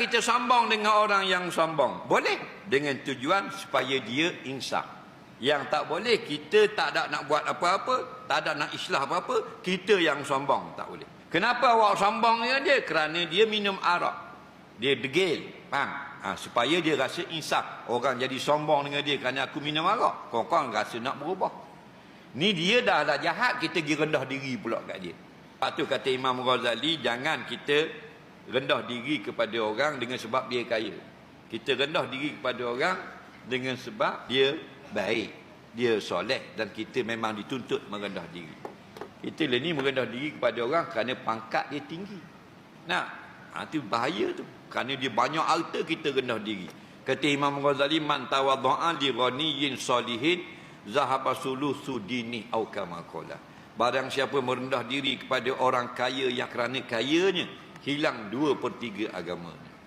kita sombong dengan orang yang sombong? Boleh. Dengan tujuan supaya dia insaf. Yang tak boleh, kita tak ada nak buat apa-apa, tak ada nak islah apa-apa, kita yang sombong. Tak boleh. Kenapa awak sombong dengan dia? Kerana dia minum arak. Dia degil. Faham? Ha, supaya dia rasa insaf. Orang jadi sombong dengan dia kerana aku minum arak. Kau-kau rasa nak berubah. Ni dia dah lah jahat, kita pergi rendah diri pula kat dia. Lepas tu kata Imam Ghazali, jangan kita rendah diri kepada orang dengan sebab dia kaya. Kita rendah diri kepada orang dengan sebab dia baik. Dia soleh dan kita memang dituntut merendah diri. Kita lah ni merendah diri kepada orang kerana pangkat dia tinggi. Nah, ha, itu bahaya tu. Kerana dia banyak harta kita rendah diri. Kata Imam Ghazali, man tawadha'a li ghaniyin salihin zahaba sulusu dini au kama qala. Barang siapa merendah diri kepada orang kaya yang kerana kayanya hilang dua per tiga agamanya.